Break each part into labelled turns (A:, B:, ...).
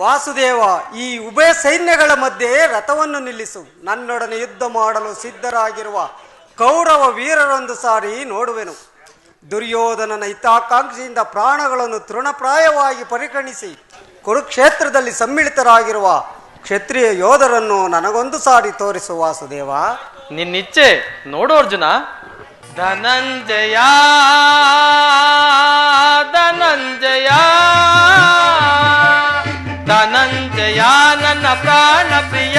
A: ವಾಸುದೇವ ಈ ಉಭಯ ಸೈನ್ಯಗಳ ಮಧ್ಯೆ ರಥವನ್ನು ನಿಲ್ಲಿಸು. ನನ್ನೊಡನೆ ಯುದ್ಧ ಮಾಡಲು ಸಿದ್ಧರಾಗಿರುವ ಕೌರವ ವೀರರೊಂದು ಸಾರಿ ನೋಡುವೆನು. ದುರ್ಯೋಧನನ ಹಿತಾಕಾಂಕ್ಷೆಯಿಂದ ಪ್ರಾಣಗಳನ್ನು ತೃಣಪ್ರಾಯವಾಗಿ ಪರಿಗಣಿಸಿ ಕುರುಕ್ಷೇತ್ರದಲ್ಲಿ ಸಮ್ಮಿಳಿತರಾಗಿರುವ ಕ್ಷತ್ರಿಯ ಯೋಧರನ್ನು ನನಗೊಂದು ಸಾರಿ ತೋರಿಸು ವಾಸುದೇವ.
B: ನಿನ್ನಿಚ್ಛೆ ನೋಡು ಅರ್ಜುನ. ಧನಂಜಯ ಧನಂಜಯ. ಧನಂಜಯ ನನ್ನ ಪ್ರಾಣ ಪ್ರಿಯ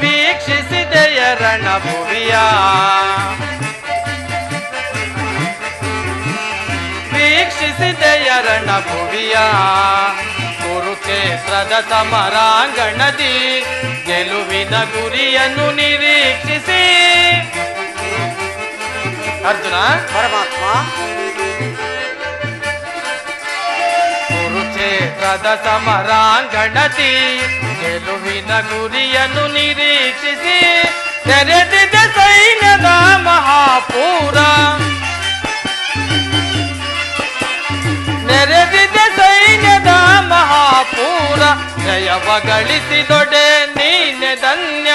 B: ವೀಕ್ಷಿಸಿದೆಯ ರಣಭುವಿಯ ವೀಕ್ಷಿಸಿದೆಯ ರಣಭುವಿಯ ಕುರುಕ್ಷೇತ್ರದ ಸಮರಾಂಗಣದಿ ಗೆಲುವಿನ ಗುರಿಯನ್ನು ನಿರೀಕ್ಷಿಸಿ ಅರ್ಜುನ
A: ಪರಮಾತ್ಮ
B: ಕುರುಕ್ಷೇತ್ರದ ಸಮರಾಂಗಣತಿ ಗೆಲುವಿನ ಗುರಿಯನ್ನು ನಿರೀಕ್ಷಿಸಿ ತೆರೆದಿದೆ ಸೈನ್ಯದ ಮಹಾಪೂರ. ನೆರೆದಿದೆ ಸೈನ್ಯದ ಮಹಾಪೂರ ಜಯವ ಗಳಿಸಿದೊಡೆ ನೀನೆ ಧನ್ಯ.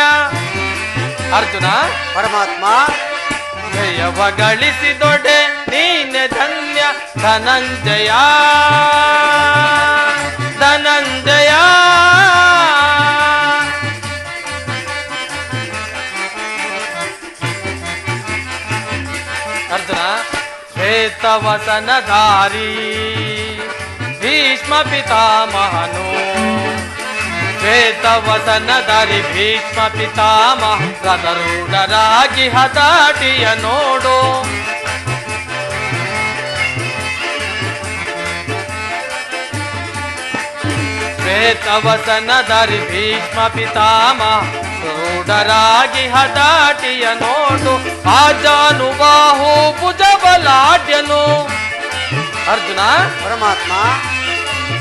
B: ಅರ್ಜುನ?
A: ಪರಮಾತ್ಮ?
B: ಜಯವ ಗಳಿಸಿದೊಡೆ ನೀನೆ ಧನ್ಯ ಧನಂಜಯ. ಧನಂಜಯ. ಅರ್ಜುನ ಶ್ವೇತವಸನಧಾರಿ ಭೀಷ್ಮ ಪಿತಾಮಹನು. ಶ್ವೇತವಸನಧಾರಿ ಭೀಷ್ಮ ಪಿತಾಮಹ ರಥರೂಢರಾಗಿ ಹತಾಟಿಯ ನೋಡು. ಶ್ವೇತವಸನಧಾರಿ ಭೀಷ್ಮ ಪಿತಾಮ ರೂಢರಾಗಿ ಹಠಾಟಿಯ ನೋಡು ಆಜಾನುಬಾಹು ಭುಜ ಬಲಾಢ್ಯನು ಅರ್ಜುನ
A: ಪರಮಾತ್ಮ.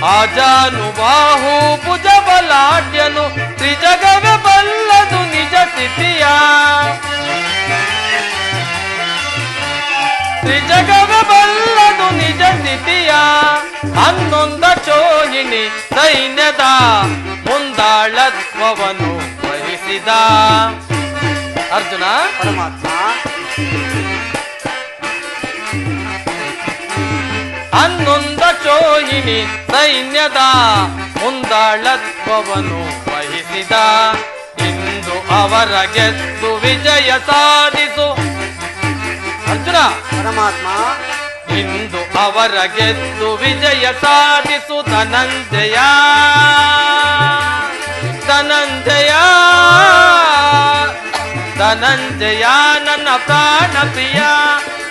B: ಆಜಾನುಬಾಹು ಭುಜ ಬಲಾಢ್ಯನು ತ್ರಿಜಗವೇ ಬಲ್ಲದು ನಿಜ ಸ್ಥಿತಿಯ. ಬಲ್ಲದು ನಿಜ ನಿತಿಯ ಹನ್ನೊಂದ ಚೋಹಿನಿ ಸೈನ್ಯದ ಮುಂದಾಳತ್ವವನ್ನು ವಹಿಸಿದ. ಅರ್ಜುನ?
A: ಪರಮಾತ್ಮ.
B: ಹನ್ನೊಂದ ಚೋಹಿನಿ ಸೈನ್ಯದ ಮುಂದಾಳತ್ವವನ್ನು ವಹಿಸಿದ. ಇಂದು ಅವರ ಗೆದ್ದು ವಿಜಯ ಸಾಧಿಸು.
A: ಪರಮಾತ್ಮ.
B: ಇಂದು ಅವರ ಗೆದ್ದು ವಿಜಯ ಸಾಧಿಸು ಧನಂಜಯ ಧನಂಜಯ. ಧನಂಜಯ ನನ್ನ ಪ್ರಾಣ ಪ್ರಿಯ.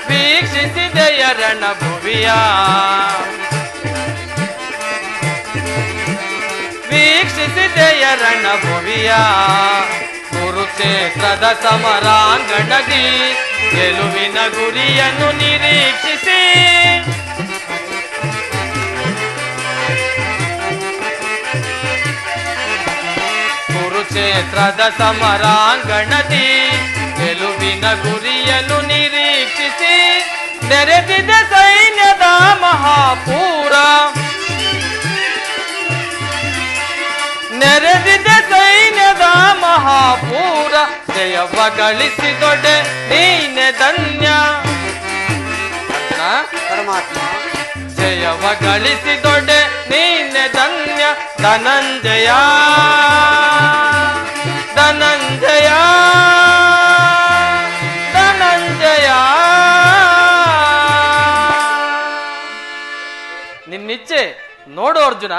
B: ವೀಕ್ಷಿಸಿದೆಯ ರಣಭುವಿಯ. ವೀಕ್ಷಿಸಿದೆಯ ರಣಭುವಿಯ. ಕುರುಕ್ಷೇತ್ರದ ಸಮರಾಂಗಣದಿ ಗೆಲುವಿನ ಗುರಿಯನ್ನು ನಿರೀಕ್ಷಿಸಿ. ಕುರುಕ್ಷೇತ್ರದ ಸಮರಾಂಗಣದಿ ಗೆಲುವಿನ ಗುರಿಯನ್ನು ನಿರೀಕ್ಷಿಸಿ. ನೆರೆದಿದ ಸೈನ್ಯದ ಮಹಾಪೂರ. ನೆರೆದಿದ ಸೈನ್ಯದ ಮಹಾಪೂರ. ಜಯವ ಗಳಿಸಿದೊಡೆ ನೀನೆ ಧನ್ಯ.
A: ಪರಮಾತ್ಮ.
B: ಜಯವ ಗಳಿಸಿದೊಡೆ ನೀನೆ ಧನ್ಯ. ಧನಂಜಯ. ಧನಂಜಯ. ಧನಂಜಯ. ನಿನ್ನಿಚ್ಛೆ ನೋಡು ಅರ್ಜುನ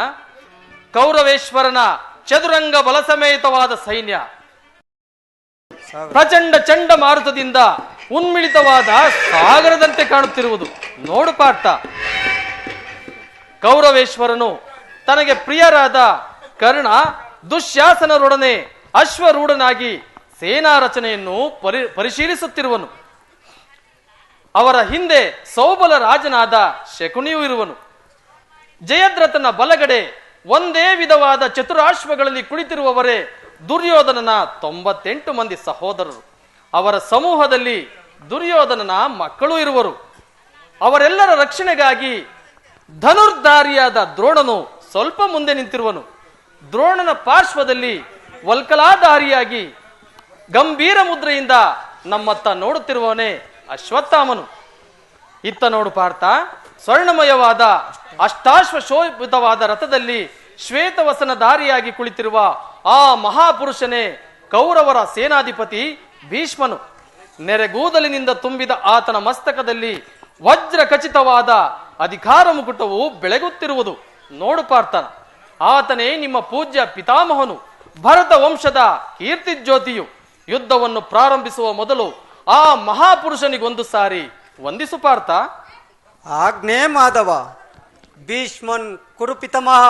B: ಕೌರವೇಶ್ವರನ ಚದುರಂಗ ಬಲಸಮೇತವಾದ ಸೈನ್ಯ. ಪ್ರಚಂಡ ಚಂಡಮಾರುತದಿಂದ ಉನ್ಮಿಳಿತವಾದ ಸಾಗರದಂತೆ ಕಾಣುತ್ತಿರುವುದು. ನೋಡು ಪಾರ್ಥ. ಕೌರವೇಶ್ವರನು ತನಗೆ ಪ್ರಿಯರಾದ ಕರ್ಣ ದುಶ್ಯಾಸನರೊಡನೆ ಅಶ್ವರೂಢನಾಗಿ ಸೇನಾ ರಚನೆಯನ್ನು ಪರಿ, ಪರಿಶೀಲಿಸುತ್ತಿರುವನು. ಅವರ ಹಿಂದೆ ಸೌಬಲ ರಾಜನಾದ ಶಕುನಿಯೂ ಇರುವನು. ಜಯದ್ರಥನ ಬಲಗಡೆ ಒಂದೇ ವಿಧವಾದ ಚತುರಾಶ್ವಗಳಲ್ಲಿ ಕುಳಿತಿರುವವರೇ ದುರ್ಯೋಧನನ ತೊಂಬತ್ತೆಂಟು ಮಂದಿ ಸಹೋದರರು. ಅವರ ಸಮೂಹದಲ್ಲಿ ದುರ್ಯೋಧನನ ಮಕ್ಕಳು ಇರುವರು. ಅವರೆಲ್ಲರ ರಕ್ಷಣೆಗಾಗಿ ಧನುರ್ಧಾರಿಯಾದ ದ್ರೋಣನು ಸ್ವಲ್ಪ ಮುಂದೆ ನಿಂತಿರುವನು. ದ್ರೋಣನ ಪಾರ್ಶ್ವದಲ್ಲಿ ವಲ್ಕಲಾಧಾರಿಯಾಗಿ ಗಂಭೀರ ಮುದ್ರೆಯಿಂದ ನಮ್ಮತ್ತ ನೋಡುತ್ತಿರುವವನೇ ಅಶ್ವತ್ಥಾಮನು. ಇತ್ತ ನೋಡು ಪಾರ್ಥ, ಸ್ವರ್ಣಮಯವಾದ ಅಷ್ಟಾಶ್ವ ಶೋಭಿತವಾದ ರಥದಲ್ಲಿ ಶ್ವೇತವಸನಧಾರಿಯಾಗಿ ಕುಳಿತಿರುವ ಆ ಮಹಾಪುರುಷನೇ ಕೌರವರ ಸೇನಾಧಿಪತಿ ಭೀಷ್ಮನು ನೆರೆಗೂದಲಿನಿಂದ ತುಂಬಿದ ಆತನ ಮಸ್ತಕದಲ್ಲಿ ವಜ್ರ ಖಚಿತವಾದ ಅಧಿಕಾರ ಮುಕುಟವು ಬೆಳಗುತ್ತಿರುವುದು ನೋಡು ಪಾರ್ಥನ. ಆತನೇ ನಿಮ್ಮ ಪೂಜ್ಯ ಪಿತಾಮಹನು, ಭರತ ವಂಶದ ಕೀರ್ತಿಜ್ಯೋತಿಯು. ಯುದ್ಧವನ್ನು ಪ್ರಾರಂಭಿಸುವ ಮೊದಲು ಆ ಮಹಾಪುರುಷನಿಗೊಂದು ಸಾರಿ ವಂದಿಸು ಪಾರ್ಥ.
A: ಆಜ್ಞೆ ಮಾಧವ, ಭೀಷ್ಮನ್ ಕುರುಪಿತಮಹ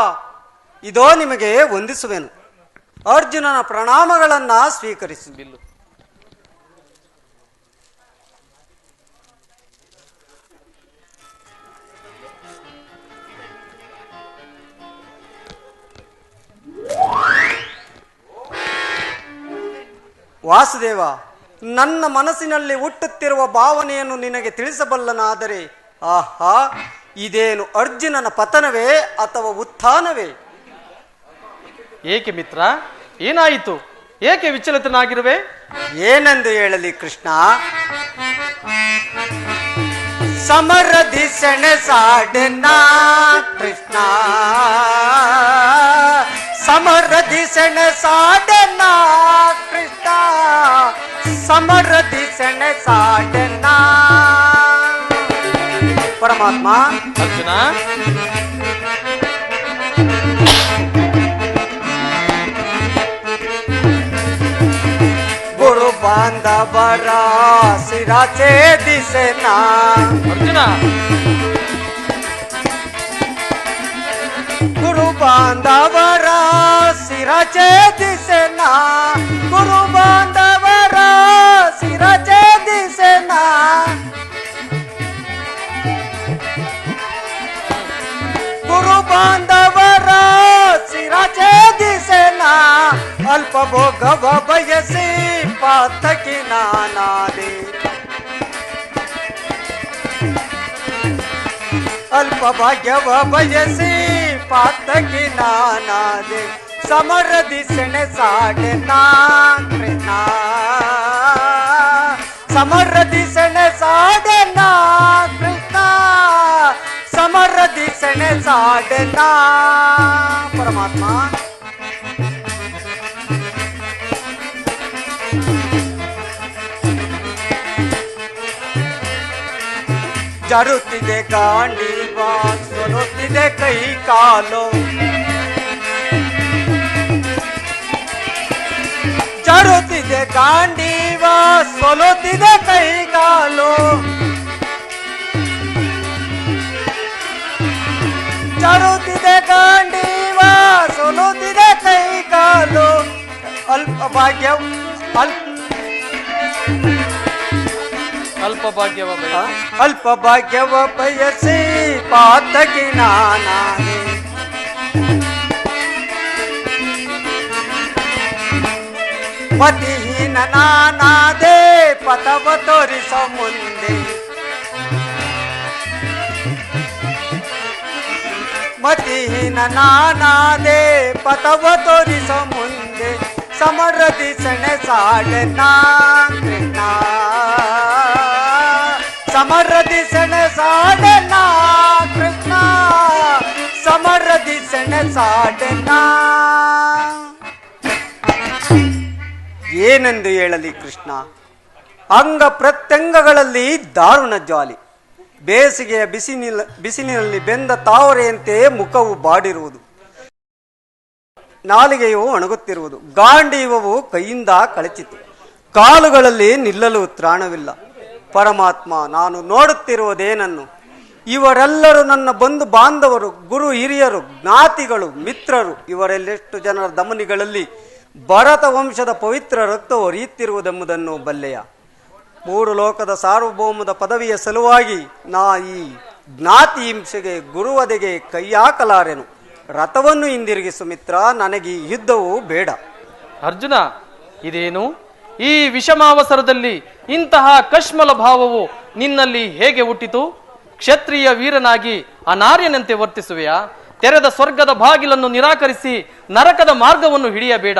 A: ಇದೋ ನಿಮಗೆ ವಂದಿಸುವೆನು. ಅರ್ಜುನನ ಪ್ರಣಾಮಗಳನ್ನ
B: ಸ್ವೀಕರಿಸಿಲ್ಲ
A: ವಾಸುದೇವ, ನನ್ನ ಮನಸ್ಸಿನಲ್ಲಿ ಹುಟ್ಟುತ್ತಿರುವ ಭಾವನೆಯನ್ನು ನಿನಗೆ ತಿಳಿಸಬಲ್ಲನಾದರೆ, ಆಹಾ, ಇದೇನು ಅರ್ಜುನನ ಪತನವೇ ಅಥವಾ ಉತ್ಥಾನವೇ?
B: ಏಕೆ ಮಿತ್ರ? ಏನಾಯಿತು? ಏಕೆ ವಿಚಲಿತನಾಗಿರುವೆ?
A: ಏನೆಂದು ಹೇಳಲಿ ಕೃಷ್ಣ? ಸಮರದಿ ಸೆಣಸಾಡೆನ ಕೃಷ್ಣ. ಸಮರದಿ ಸೆಣಸಾಡೆನ ಕೃಷ್ಣ. ಸಮರದಿ ಸೆಣಸಾಡೆನ ಪರಮಾತ್ಮ
B: ಅರ್ಜುನ?
A: ಗುರು ಬಾಂಧವರ ಸಿರಾಚೆ ದಿಸೆನಾ
B: ಅರ್ಜುನ
A: ಗುರು ಬಾಂಧವರ ಸಿರಚೆ ದಿಸೆನ ಗುರು ಬಾಂಧವರ ಸಿರಚೆ ದಿಸೆನ ಗುರು ಬಾಂಧವರ ಸಿರಚೆ ದಿಸೆನ ಅಲ್ಪ ಭೋಗವ ಬಯಸಿ ಪಾತಕಿ ನಾನಾದೆ ಅಲ್ಪ ಭಾಗ್ಯವ ಬಯಸಿ ಪಾತಕಿ ನಾನಾದೆ ಸಮರದಿ ಸೆಣಸಾಡೆ ನಾ ಕೃಷ್ಣ ಸಮರದಿ ಸೆಣಸಾಡೆ ನಾ ಕೃಷ್ಣ ಸಮರದಿ ಸೆಣಸಾಡೆ ನಾ ಪರಮಾತ್ಮ ಜರುತ್ತಿದೆ ಗಾಂಡೀವ ಸೊರುತ್ತಿದೆ ಕೈ ಕಾಲು ಜರುತ್ತಿದೆ ಗಾಂಡೀವ ಸೊಲುತ್ತಿದೆ ಕೈ ಕಾಲು ಜರುತ್ತಿದೆ ಗಾಂಡೀವ ಸೊಲುತ್ತಿದೆ ಕೈ ಕಾಲು ಅಲ್ಪ ಭಾಗ್ಯ ಅಲ್ಪ
B: ಅಲ್ಪ ಭಾಗ್ಯವ ಬಯಸಿ.
A: ಅಲ್ಪ ಭಾಗ್ಯವ ಬಯಸಿ ಪಾತಕಿ ನಾನಾದೆ ಪತಿಹೀನ ನಾನಾದೆ ಪಥವ ತೋರಿಸ ಮುಂದೆ ಮತಿಹೀನ ನಾನಾದೆ ಪಥವ ತೋರಿಸ ಮುಂದೆ ಸಮರದಿ ಸೆಣಸಾಡೆ ನಾ ಕೃಷ್ಣ ನಾ ಕೃಷ್ಣ. ಸಮರದಿ ದಿಸಣ ನಾ ಏನೆಂದು ಹೇಳಲಿ ಕೃಷ್ಣ? ಅಂಗ ಪ್ರತ್ಯಂಗಗಳಲ್ಲಿ ದಾರುಣ ಜ್ವಾಲಿ. ಬೇಸಿಗೆಯ ಬಿಸಿನಿಲ ಬಿಸಿಲಿನಲ್ಲಿ ಬೆಂದ ತಾವರೆಯಂತೆ ಮುಖವು ಬಾಡಿರುವುದು. ನಾಲಿಗೆಯು ಒಣಗುತ್ತಿರುವುದು. ಗಾಂಡೀವವು ಕೈಯಿಂದ ಕಳಚಿತು. ಕಾಲುಗಳಲ್ಲಿ ನಿಲ್ಲಲು ತ್ರಾಣವಿಲ್ಲ. ಪರಮಾತ್ಮ, ನಾನು ನೋಡುತ್ತಿರುವುದೇನನ್ನು? ಇವರೆಲ್ಲರೂ ನನ್ನ ಬಂಧು ಬಾಂಧವರು, ಗುರು ಹಿರಿಯರು, ಜ್ಞಾತಿಗಳು, ಮಿತ್ರರು. ಇವರೆಲ್ಲೆಷ್ಟು ಜನರ ದಮನಿಗಳಲ್ಲಿ ಭರತ ವಂಶದ ಪವಿತ್ರ ರಕ್ತವು ಹರಿಯುತ್ತಿರುವುದೆಂಬುದನ್ನು ಬಲ್ಲೆಯ. ಮೂರು ಲೋಕದ ಸಾರ್ವಭೌಮದ ಪದವಿಯ ಸಲುವಾಗಿ ನಾ ಈ ಜ್ಞಾತಿ ಹಿಂಸೆಗೆ ಗುರುವದೆಗೆ ಕೈಯಾಕಲಾರೆನು ರಥವನ್ನು ಹಿಂದಿರುಗಿಸು ಮಿತ್ರ, ನನಗೆ ಯುದ್ಧವು ಬೇಡ.
B: ಅರ್ಜುನ, ಇದೇನು? ಈ ವಿಷಮಾವಸರದಲ್ಲಿ ಇಂತಹ ಕಶ್ಮಲ ಭಾವವು ನಿನ್ನಲ್ಲಿ ಹೇಗೆ ಹುಟ್ಟಿತು? ಕ್ಷತ್ರಿಯ ವೀರನಾಗಿ ಅನಾರ್ಯನಂತೆ ವರ್ತಿಸುವೆಯಾ? ತೆರೆದ ಸ್ವರ್ಗದ ಬಾಗಿಲನ್ನು ನಿರಾಕರಿಸಿ ನರಕದ ಮಾರ್ಗವನ್ನು ಹಿಡಿಯಬೇಡ.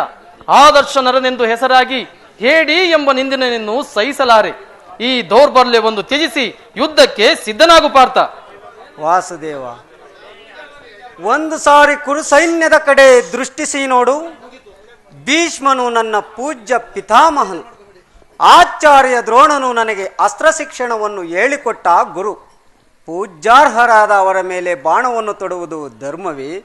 B: ಆದರ್ಶ ನರನೆಂದು ಹೆಸರಾಗಿ ಹೇಡಿ ಎಂಬ ನಿಂದಿನನ್ನು ಸಹಿಸಲಾರೆ. ಈ ದೌರ್ಬಲ್ಯವೊಂದು ತ್ಯಜಿಸಿ ಯುದ್ಧಕ್ಕೆ ಸಿದ್ಧನಾಗು ಪಾರ್ಥ.
A: ವಾಸುದೇವ, ಒಂದು ಸಾರಿ ಕುರು ಸೈನ್ಯದ ಕಡೆ ದೃಷ್ಟಿಸಿ ನೋಡು. ಭೀಷ್ಮನು ನನ್ನ ಪೂಜ್ಯ ಪಿತಾಮಹನು. ಆಚಾರ್ಯ ದ್ರೋಣನು ನನಗೆ ಅಸ್ತ್ರ ಶಿಕ್ಷಣವನ್ನು ಹೇಳಿಕೊಟ್ಟ ಗುರು. ಪೂಜ್ಯಾರ್ಹರಾದ ಅವರ ಮೇಲೆ ಬಾಣವನ್ನು ತೊಡುವುದು ಧರ್ಮವೇ?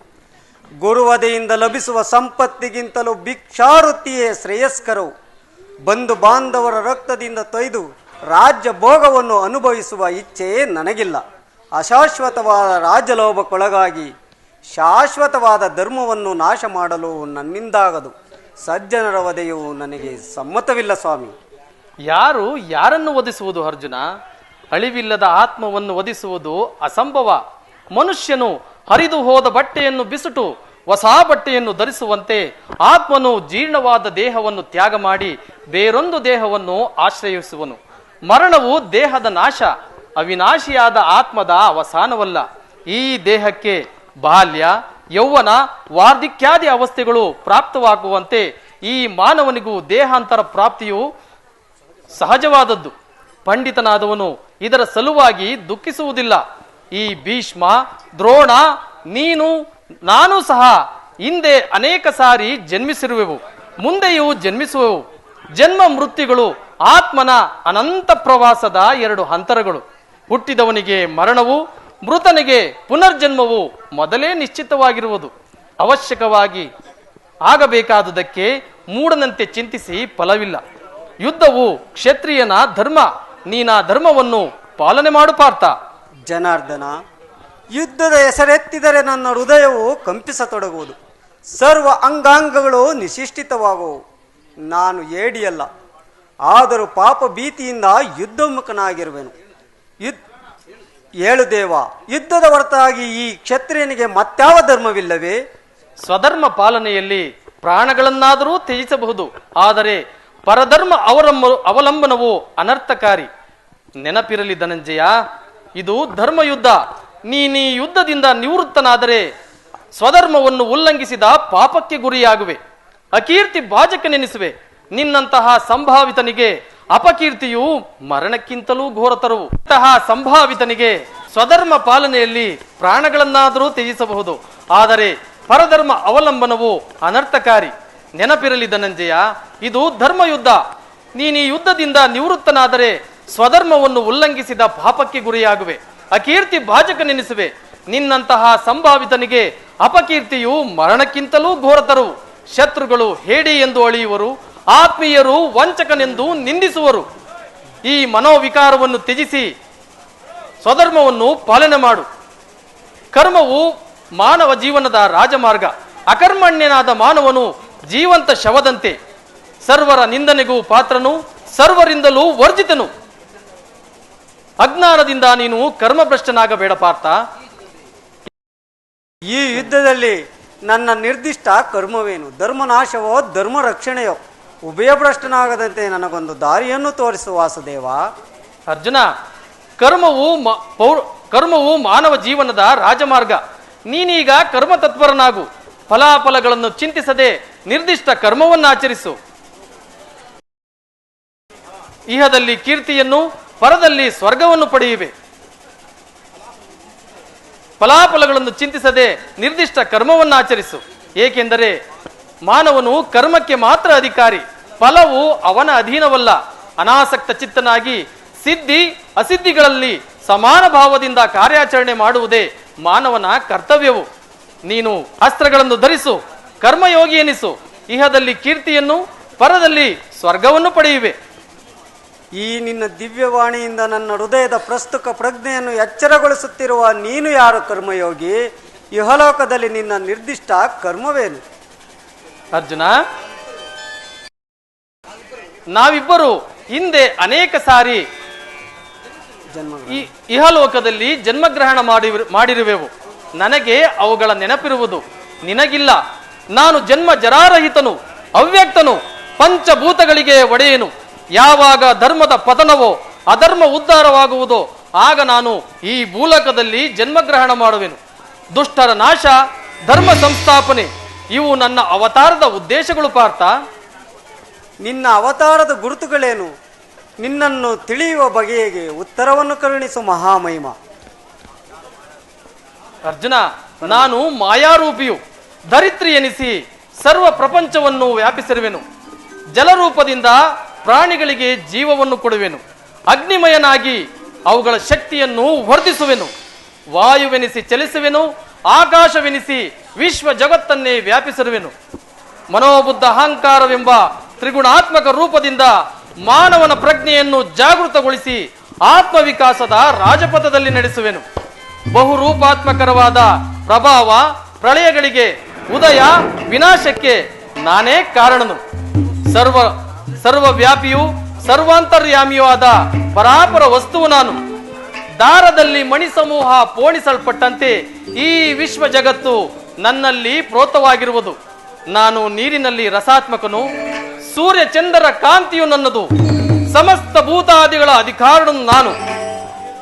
A: ಗುರುವದೆಯಿಂದ ಲಭಿಸುವ ಸಂಪತ್ತಿಗಿಂತಲೂ ಭಿಕ್ಷಾರುತಿಯೇ ಶ್ರೇಯಸ್ಕರವು. ಬಂಧು ಬಾಂಧವರ ರಕ್ತದಿಂದ ತೊಯ್ದು ರಾಜ್ಯ ಭೋಗವನ್ನು ಅನುಭವಿಸುವ ಇಚ್ಛೆಯೇ ನನಗಿಲ್ಲ. ಅಶಾಶ್ವತವಾದ ರಾಜಲೋಭಕ್ಕೊಳಗಾಗಿ ಶಾಶ್ವತವಾದ ಧರ್ಮವನ್ನು ನಾಶ ಮಾಡಲು ನನ್ನಿಂದಾಗದು. ಸಜ್ಜನರ ವಧೆಯು ನನಗೆ ಸಮ್ಮತವಿಲ್ಲ, ಸ್ವಾಮಿ.
B: ಯಾರು ಯಾರನ್ನು ವಧಿಸುವುದು, ಅರ್ಜುನ? ಅಳಿವಿಲ್ಲದ ಆತ್ಮವನ್ನು ವಧಿಸುವುದು ಅಸಂಭವ. ಮನುಷ್ಯನು ಹರಿದು ಹೋದ ಬಟ್ಟೆಯನ್ನು ಬಿಸುಟು, ಹೊಸ ಬಟ್ಟೆಯನ್ನು ಧರಿಸುವಂತೆ ಆತ್ಮನು ಜೀರ್ಣವಾದ ದೇಹವನ್ನು ತ್ಯಾಗ ಮಾಡಿ ಬೇರೊಂದು ದೇಹವನ್ನು ಆಶ್ರಯಿಸುವನು. ಮರಣವು ದೇಹದ ನಾಶ, ಅವಿನಾಶಿಯಾದ ಆತ್ಮದ ಅವಸಾನವಲ್ಲ. ಈ ದೇಹಕ್ಕೆ ಬಾಲ್ಯ ಯೌವನ ವಾರ್ಧಿಕ್ಯಾದಿ ಅವಸ್ಥೆಗಳು ಪ್ರಾಪ್ತವಾಗುವಂತೆ ಈ ಮಾನವನಿಗೂ ದೇಹಾಂತರ ಪ್ರಾಪ್ತಿಯು ಸಹಜವಾದದ್ದು. ಪಂಡಿತನಾದವನು ಇದರ ಸಲುವಾಗಿ ದುಃಖಿಸುವುದಿಲ್ಲ. ಈ ಭೀಷ್ಮ, ದ್ರೋಣ, ನೀನು, ನಾನು ಸಹ ಹಿಂದೆ ಅನೇಕ ಸಾರಿ ಜನ್ಮಿಸಿರುವೆವು. ಮುಂದೆಯೂ ಜನ್ಮಿಸುವೆವು. ಜನ್ಮ ಮೃತ್ಯುಗಳು ಆತ್ಮನ ಅನಂತ ಪ್ರವಾಸದ ಎರಡು ಹಂತರಗಳು ಹುಟ್ಟಿದವನಿಗೆ ಮರಣವು ಮೃತನಿಗೆ ಪುನರ್ಜನ್ಮವು ಮೊದಲೇ ನಿಶ್ಚಿತವಾಗಿರುವುದು. ಅವಶ್ಯಕವಾಗಿ ಆಗಬೇಕಾದುದಕ್ಕೆ ಮೂಡನಂತೆ ಚಿಂತಿಸಿ ಫಲವಿಲ್ಲ. ಯುದ್ಧವು ಕ್ಷತ್ರಿಯನ ಧರ್ಮ, ನೀನಾ ಧರ್ಮವನ್ನು ಪಾಲನೆ ಮಾಡು ಪಾರ್ಥ.
A: ಜನಾರ್ದನ, ಯುದ್ಧದ ಹೆಸರೆತ್ತಿದರೆ ನನ್ನ ಹೃದಯವು ಕಂಪಿಸತೊಡಗುವುದು. ಸರ್ವ ಅಂಗಾಂಗಗಳು ನಿಶಿಷ್ಟಿತವಾಗುವು. ನಾನು ಏಡಿಯಲ್ಲ, ಆದರೂ ಪಾಪ ಭೀತಿಯಿಂದ ಯುದ್ಧೋನ್ಮುಖನಾಗಿರುವೆನು. ಯುದ್ ಏಳು ದೇವ. ಯುದ್ಧದ ಹೊರತಾಗಿ ಈ ಕ್ಷತ್ರಿಯನಿಗೆ ಮತ್ಯಾವ ಧರ್ಮವಿಲ್ಲವೇ?
B: ಸ್ವಧರ್ಮ ಪಾಲನೆಯಲ್ಲಿ ಪ್ರಾಣಗಳನ್ನಾದರೂ ತ್ಯಜಿಸಬಹುದು. ಆದರೆ ಪರಧರ್ಮ ಅವಲಂಬ ಅವಲಂಬನವು ಅನರ್ಥಕಾರಿ. ನೆನಪಿರಲಿ ಧನಂಜಯ, ಇದು ಧರ್ಮಯುದ್ಧ. ನೀನೀ ಯುದ್ಧದಿಂದ ನಿವೃತ್ತನಾದರೆ ಸ್ವಧರ್ಮವನ್ನು ಉಲ್ಲಂಘಿಸಿದ ಪಾಪಕ್ಕೆ ಗುರಿಯಾಗುವೆ. ಅಕೀರ್ತಿ ಭಾಜಕನೆನಿಸುವೆ. ನಿನ್ನಂತಹ ಸಂಭಾವಿತನಿಗೆ ಅಪಕೀರ್ತಿಯು ಮರಣಕ್ಕಿಂತಲೂ ಘೋರತರವು ಇಂತಹ ಸಂಭಾವಿತನಿಗೆ ಸ್ವಧರ್ಮ ಪಾಲನೆಯಲ್ಲಿ ಪ್ರಾಣಗಳನ್ನಾದರೂ ತ್ಯಜಿಸಬಹುದು. ಆದರೆ ಪರಧರ್ಮ ಅವಲಂಬನವು ಅನರ್ಥಕಾರಿ. ನೆನಪಿರಲಿ ಧನಂಜಯ, ಇದು ಧರ್ಮಯುದ್ಧ. ನೀನು ಈ ಯುದ್ಧದಿಂದ ನಿವೃತ್ತನಾದರೆ ಸ್ವಧರ್ಮವನ್ನು ಉಲ್ಲಂಘಿಸಿದ ಪಾಪಕ್ಕೆ ಗುರಿಯಾಗುವೆ. ಅಕೀರ್ತಿ ಭಾಜಕನೆನಿಸುವೆ. ನಿನ್ನಂತಹ ಸಂಭಾವಿತನಿಗೆ ಅಪಕೀರ್ತಿಯು ಮರಣಕ್ಕಿಂತಲೂ ಘೋರತರು ಶತ್ರುಗಳು ಹೇಡಿ ಎಂದು ಅಳೆಯುವರು ಆತ್ಮೀಯರು ವಂಚಕನೆಂದು ನಿಂದಿಸುವರು. ಈ ಮನೋವಿಕಾರವನ್ನು ತ್ಯಜಿಸಿ ಸ್ವಧರ್ಮವನ್ನು ಪಾಲನೆ ಮಾಡು. ಕರ್ಮವು ಮಾನವ ಜೀವನದ ರಾಜಮಾರ್ಗ. ಅಕರ್ಮಣ್ಯನಾದ ಮಾನವನು ಜೀವಂತ ಶವದಂತೆ. ಸರ್ವರ ನಿಂದನೆಗೂ ಪಾತ್ರನು, ಸರ್ವರಿಂದಲೂ ವರ್ಜಿತನು. ಅಜ್ಞಾನದಿಂದ ನೀನು ಕರ್ಮಭ್ರಷ್ಟನಾಗಬೇಡ ಪಾರ್ಥ.
A: ಈ ಯುದ್ಧದಲ್ಲಿ ನನ್ನ ನಿರ್ದಿಷ್ಟ ಕರ್ಮವೇನು? ಧರ್ಮನಾಶವೋ ಧರ್ಮ ರಕ್ಷಣೆಯೋ ಉಭಯಭ್ರಷ್ಟನಾಗದಂತೆ ನನಗೊಂದು ದಾರಿಯನ್ನು ತೋರಿಸು ವಾಸುದೇವ.
B: ಅರ್ಜುನ, ಕರ್ಮವು ಮ- ಪೌರ್- ಕರ್ಮವು ಮಾನವ ಜೀವನದ ರಾಜಮಾರ್ಗ. ನೀನೀಗ ಕರ್ಮ ತತ್ಪರನಾಗು ಫಲಾಫಲಗಳನ್ನು ಚಿಂತಿಸದೆ ನಿರ್ದಿಷ್ಟ ಕರ್ಮವನ್ನು ಆಚರಿಸು ಇಹದಲ್ಲಿ ಕೀರ್ತಿಯನ್ನು, ಪರದಲ್ಲಿ ಸ್ವರ್ಗವನ್ನು ಪಡೆಯುವೆ. ಫಲಾಫಲಗಳನ್ನು ಚಿಂತಿಸದೆ ನಿರ್ದಿಷ್ಟ ಕರ್ಮವನ್ನು ಆಚರಿಸು ಏಕೆಂದರೆ ಮಾನವನು ಕರ್ಮಕ್ಕೆ ಮಾತ್ರ ಅಧಿಕಾರಿ. ಫಲವು ಅವನ ಅಧೀನವಲ್ಲ. ಅನಾಸಕ್ತ ಚಿತ್ತನಾಗಿ ಸಿದ್ಧಿ ಅಸಿದ್ಧಿಗಳಲ್ಲಿ ಸಮಾನ ಭಾವದಿಂದ ಕಾರ್ಯಾಚರಣೆ ಮಾಡುವುದೇ ಮಾನವನ ಕರ್ತವ್ಯವು. ನೀನು ಅಸ್ತ್ರಗಳನ್ನು ಧರಿಸು ಕರ್ಮಯೋಗಿ ಎನಿಸು ಇಹದಲ್ಲಿ ಕೀರ್ತಿಯನ್ನು ಪರದಲ್ಲಿ ಸ್ವರ್ಗವನ್ನು ಪಡೆಯುವೆ.
A: ಈ ನಿನ್ನ ದಿವ್ಯವಾಣಿಯಿಂದ ನನ್ನ ಹೃದಯದ ಪ್ರಸ್ತುತ ಪ್ರಜ್ಞೆಯನ್ನು ಎಚ್ಚರಗೊಳಿಸುತ್ತಿರುವ ನೀನು ಯಾರು ಕರ್ಮಯೋಗಿ? ಇಹಲೋಕದಲ್ಲಿ ನಿನ್ನ ನಿರ್ದಿಷ್ಟ ಕರ್ಮವೇನು?
B: ಅರ್ಜುನ ನಾವಿಬ್ಬರು ಹಿಂದೆ ಅನೇಕ ಸಾರಿ ಈ ಇಹಲೋಕದಲ್ಲಿ ಜನ್ಮಗ್ರಹಣ ಮಾಡಿ ಮಾಡಿರುವೆವು. ನನಗೆ ಅವುಗಳ ನೆನಪಿರುವುದು, ನಿನಗಿಲ್ಲ. ನಾನು ಜನ್ಮ ಜರಾರಹಿತನು, ಅವ್ಯಕ್ತನು, ಪಂಚಭೂತಗಳಿಗೆ ಒಡೆಯನು. ಯಾವಾಗ ಧರ್ಮದ ಪತನವೋ, ಅಧರ್ಮ ಉದ್ಧಾರವಾಗುವುದೋ, ಆಗ ನಾನು ಈ ಭೂಲಕದಲ್ಲಿ ಜನ್ಮಗ್ರಹಣ ಮಾಡುವೆನು. ದುಷ್ಟರ ನಾಶ, ಧರ್ಮ ಸಂಸ್ಥಾಪನೆ, ಇವು ನನ್ನ ಅವತಾರದ ಉದ್ದೇಶಗಳು ಪಾರ್ಥ.
A: ನಿನ್ನ ಅವತಾರದ ಗುರುತುಗಳೇನು? ನಿನ್ನನ್ನು ತಿಳಿಯುವ ಬಗೆಗೆ ಉತ್ತರವನ್ನು ಕರುಣಿಸು ಮಹಾಮಹಿಮ.
B: ಅರ್ಜುನ, ನಾನು ಮಾಯಾರೂಪಿಯು. ಧರಿತ್ರಿ ಎನಿಸಿ ಸರ್ವ ಪ್ರಪಂಚವನ್ನು ವ್ಯಾಪಿಸಿರುವೆನು. ಜಲರೂಪದಿಂದ ಪ್ರಾಣಿಗಳಿಗೆ ಜೀವವನ್ನು ಕೊಡುವೆನು. ಅಗ್ನಿಮಯನಾಗಿ ಅವುಗಳ ಶಕ್ತಿಯನ್ನು ವರ್ಧಿಸುವೆನು. ವಾಯುವೆನಿಸಿ ಚಲಿಸುವೆನು, ಆಕಾಶವೆನಿಸಿ ವಿಶ್ವ ಜಗತ್ತನ್ನೇ ವ್ಯಾಪಿಸಿರುವೆನು. ಮನೋಬುದ್ಧ ಅಹಂಕಾರವೆಂಬ ತ್ರಿಗುಣಾತ್ಮಕ ರೂಪದಿಂದ ಮಾನವನ ಪ್ರಜ್ಞೆಯನ್ನು ಜಾಗೃತಗೊಳಿಸಿ ಆತ್ಮವಿಕಾಸದ ರಾಜಪಥದಲ್ಲಿ ನಡೆಸುವೆನು. ಬಹುರೂಪಾತ್ಮಕರವಾದ ಪ್ರಭಾವ ಪ್ರಳಯಗಳಿಗೆ ಉದಯ ವಿನಾಶಕ್ಕೆ ನಾನೇ ಕಾರಣನು. ಸರ್ವ, ಸರ್ವವ್ಯಾಪಿಯು ಸರ್ವಾಂತರ್ಯಾಮಿಯೂ ಆದ ಪರಾಪರ ವಸ್ತುವು ನಾನು. ದಾರದಲ್ಲಿ ಮಣಿ ಸಮೂಹ ಪೋಣಿಸಲ್ಪಟ್ಟಂತೆ ಈ ವಿಶ್ವ ಜಗತ್ತು ನನ್ನಲ್ಲಿ ಪ್ರೋತವಾಗಿರುವುದು. ನಾನು ನೀರಿನಲ್ಲಿ ರಸಾತ್ಮಕನು ಸೂರ್ಯ ಚಂದ್ರರ ಕಾಂತಿಯು ನನ್ನದು ಸಮಸ್ತ ಭೂತಾದಿಗಳ ಅಧಿಕಾರನು ನಾನು.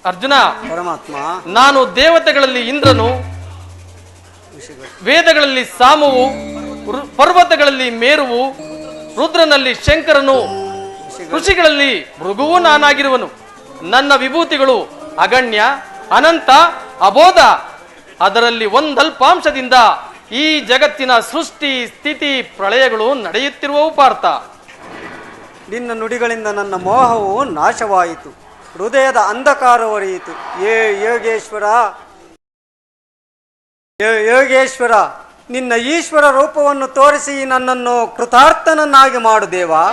B: ಅರ್ಜುನ
A: ಪರಮಾತ್ಮ.
B: ನಾನು ದೇವತೆಗಳಲ್ಲಿ ಇಂದ್ರನು ವೇದಗಳಲ್ಲಿ ಸಾಮವು ಪರ್ವತಗಳಲ್ಲಿ ಮೇರುವು ರುದ್ರನಲ್ಲಿ ಶಂಕರನು ಋಷಿಗಳಲ್ಲಿ ಮೃಗುವು ನಾನಾಗಿರುವನು. ನನ್ನ ವಿಭೂತಿಗಳು ಅಗಣ್ಯ ಅನಂತ ಅಬೋಧ. ಅದರಲ್ಲಿ ಒಂದಲ್ಪಾಂಶದಿಂದ ಈ ಜಗತ್ತಿನ ಸೃಷ್ಟಿ, ಸ್ಥಿತಿ, ಪ್ರಳಯಗಳು ನಡೆಯುತ್ತಿರುವವು ಪಾರ್ಥ.
A: ನಿನ್ನ ನುಡಿಗಳಿಂದ ನನ್ನ ಮೋಹವು ನಾಶವಾಯಿತು. ಹೃದಯದ ಅಂಧಕಾರ ಒರೆಯಿತು ಏ ಯೋಗೇಶ್ವರ! ಏ ಯೋಗೇಶ್ವರ! ನಿನ್ನ ಈಶ್ವರ ರೂಪವನ್ನು ತೋರಿಸಿ ನನ್ನನ್ನು ಕೃತಾರ್ಥನನ್ನಾಗಿ ಮಾಡು ದೇವಾ.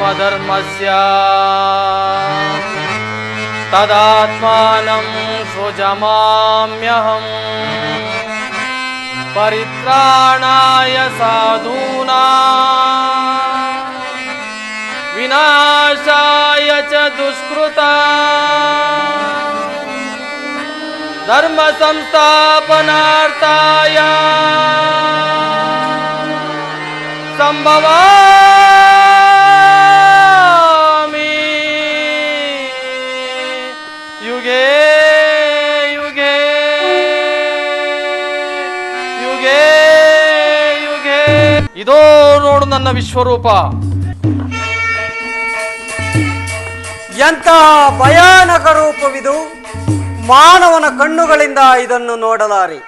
B: धर्मस्य तदात्मानं स्वजामाम्यहम् परित्राणाय साधूना। विनाशाय च दुष्कृता। धर्मसंस्थापनार्ताय सम्भवा ಇದೋ ನೋಡು ನನ್ನ ವಿಶ್ವರೂಪ.
A: ಎಂಥ ಭಯಾನಕ ರೂಪವಿದು ಮಾನವನ ಕಣ್ಣುಗಳಿಂದ ಇದನ್ನು ನೋಡಲಾರಿ.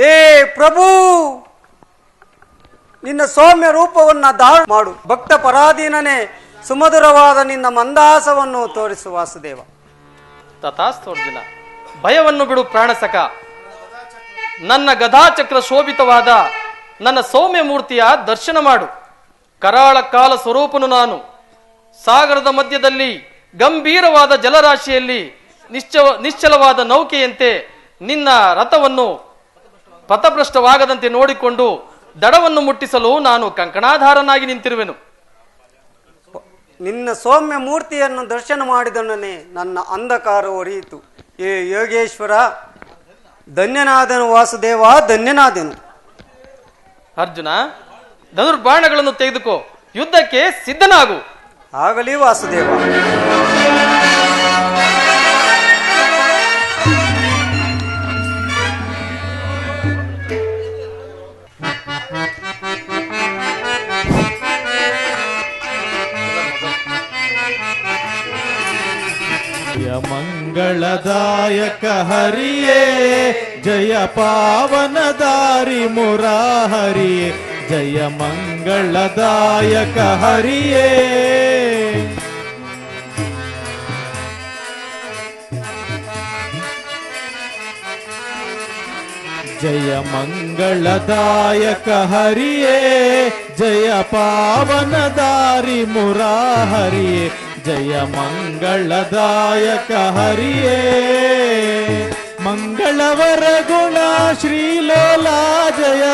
A: ಏ ಪ್ರಭು, ನಿನ್ನ ಸೌಮ್ಯ ರೂಪವನ್ನ ದಾಳು ಮಾಡು. ಭಕ್ತ ಪರಾಧೀನನೇ, ಸುಮಧುರವಾದ ನಿನ್ನ ಮಂದಾಸವನ್ನು ತೋರಿಸು ವಾಸುದೇವ.
B: ತಥಾಸ್ತೋರ್ಜುನ ಭಯವನ್ನು ಬಿಡು ಪ್ರಾಣಸಕ. ನನ್ನ ಗದಾಚಕ್ರ ಶೋಭಿತವಾದ ನನ್ನ ಸೌಮ್ಯ ಮೂರ್ತಿಯ ದರ್ಶನ ಮಾಡು. ಕರಾಳ ಕಾಲ ಸ್ವರೂಪನು ನಾನು. ಸಾಗರದ ಮಧ್ಯದಲ್ಲಿ ಗಂಭೀರವಾದ ಜಲರಾಶಿಯಲ್ಲಿ ನಿಶ್ಚ ನಿಶ್ಚಲವಾದ ನೌಕೆಯಂತೆ ನಿನ್ನ ರಥವನ್ನು ಪಥಭ್ರಷ್ಟವಾಗದಂತೆ ನೋಡಿಕೊಂಡು ದಡವನ್ನು ಮುಟ್ಟಿಸಲು ನಾನು ಕಂಕಣಾಧಾರನಾಗಿ ನಿಂತಿರುವೆನು.
A: ನಿನ್ನ ಸೌಮ್ಯ ಮೂರ್ತಿಯನ್ನು ದರ್ಶನ ಮಾಡಿದೊಡನೆ ನನ್ನ ಅಂಧಕಾರ ಒರಿಯಿತು ಏ ಯೋಗೇಶ್ವರ, ಧನ್ಯನಾದನು ವಾಸುದೇವ, ಧನ್ಯನಾದನು.
B: ಅರ್ಜುನ ಧನುರ್ಬಾಣಗಳನ್ನು ತೆಗೆದುಕೋ. ಯುದ್ಧಕ್ಕೆ ಸಿದ್ಧನಾಗು.
A: ಆಗಲಿ ವಾಸುದೇವ.
C: ಮಂಗಳದಾಯಕ ಹರಿಯೇ ಜಯ ಪಾವನದಾರಿ ಮುರಾಹರಿಯೇ ಜಯ ಮಂಗಳದಾಯಕ ಹರಿಯೇ. ಜಯ ಮಂಗಳದಾಯಕ ಹರಿಯೇ ಜಯ ಪಾವನದಾರಿ ಮುರಾಹರಿಯೇ ಜಯ ಮಂಗಳದಾಯಕ ಹರಿಯೇ ಮಂಗಳವರ ಗುಣ ಶ್ರೀಲೋಲಾ ಜಯ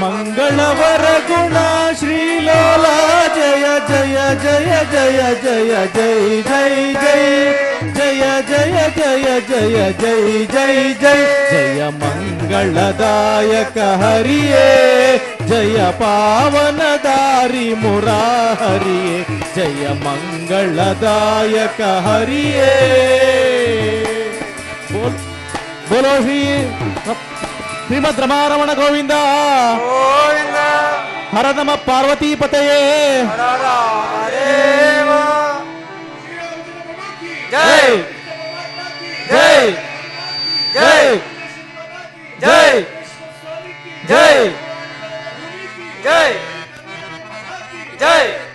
C: ಮಂಗಳವರ ಗುಣ ಶ್ರೀಲೋಲಾ ಜಯ ಜಯ ಜಯ ಜಯ ಜಯ ಜೈ ಜೈ ಜೈ ಜಯ ಜಯ ಜಯ ಜಯ ಜೈ ಜೈ ಜೈ ಜಯ जय पावन दारी मुरा हरिये जय मंगलदायक हरिये। बोल बोलो श्री श्रीमद
A: रमारमण
C: गोविंद। हर नम
A: पार्वती पतये। जय।
C: जय। जय। जय। जय।
A: ஜெய்! ஜெய்!